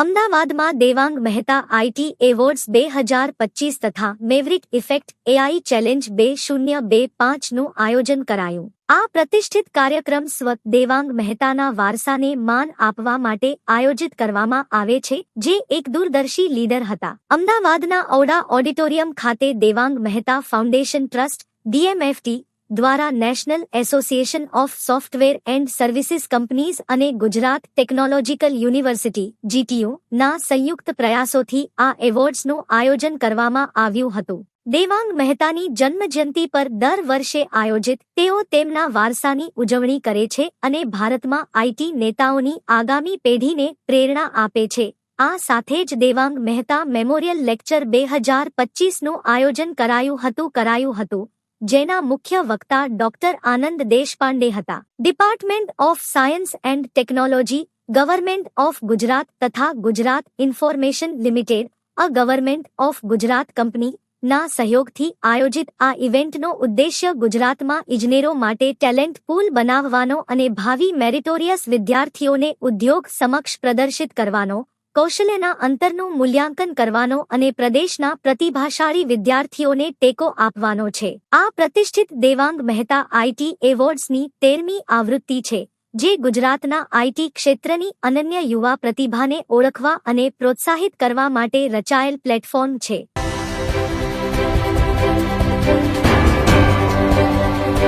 અમદાવાદમાં Devang Mehta IT awards બે હજાર પચીસ તથા મેવરિક ઇફેક્ટ એઆઈ ચેલેન્જ બે શૂન્ય બે પાંચનું આયોજન કરાયું. આ પ્રતિષ્ઠિત કાર્યક્રમ સ્વ દેવાંગ મહેતાના વારસાને માન આપવા માટે આયોજિત કરવામાં આવે છે, જે એક દૂરદર્શી લીડર હતા. અમદાવાદના ઔડા ઓડિટોરિયમ ખાતે Devang Mehta foundation trust, DMFT દ્વારા national association of software and services companies અને ગુજરાત ટેકનોલોજીકલ યુનિવર્સિટી, જીટીયુ, ના સંયુક્ત પ્રયાસોથી આ એવોર્ડ્સનું આયોજન કરવામાં આવ્યું હતું. દેવાંગ મહેતાની જન્મજયંતિ પર દર વર્ષે આયોજિત, તેઓ તેમના વારસાની ઉજવણી કરે છે અને ભારતમાં આઈટી નેતાઓની આગામી પેઢીને પ્રેરણા આપે છે. આ સાથે જ દેવાંગ મહેતા મેમોરિયલ લેક્ચર બે હજાર પચીસનું આયોજન કરાયું હતું કરાયું હતું. જેના મુખ્ય વક્તા ડોક્ટર આનંદ દેશપાંડે હતા. Department of science and technology, government of Gujarat તથા Gujarat information limited, a government of Gujarat company, ના સહયોગથી આયોજિત આ ઇવેન્ટનો ઉદ્દેશ્ય ગુજરાતમાં ઇજનેરો માટે ટેલેન્ટ પૂલ બનાવવાનો અને ભાવિ મેરિટોરિયસ વિદ્યાર્થીઓને ઉદ્યોગ સમક્ષ પ્રદર્શિત કરવાનો કૌશલ્યના અંતરનું મૂલ્યાંકન કરવાનો અને પ્રદેશના પ્રતિભાશાળી વિદ્યાર્થીઓને ટેકો આપવાનો છે. આ પ્રતિષ્ઠિત દેવાંગ મહેતા આઈટી એવોર્ડ્સની તેરમી આવૃત્તિ છે, જે ગુજરાતના આઈટી ક્ષેત્રની અનન્ય યુવા પ્રતિભાને ઓળખવા અને પ્રોત્સાહિત કરવા માટે રચાયેલ પ્લેટફોર્મ છે.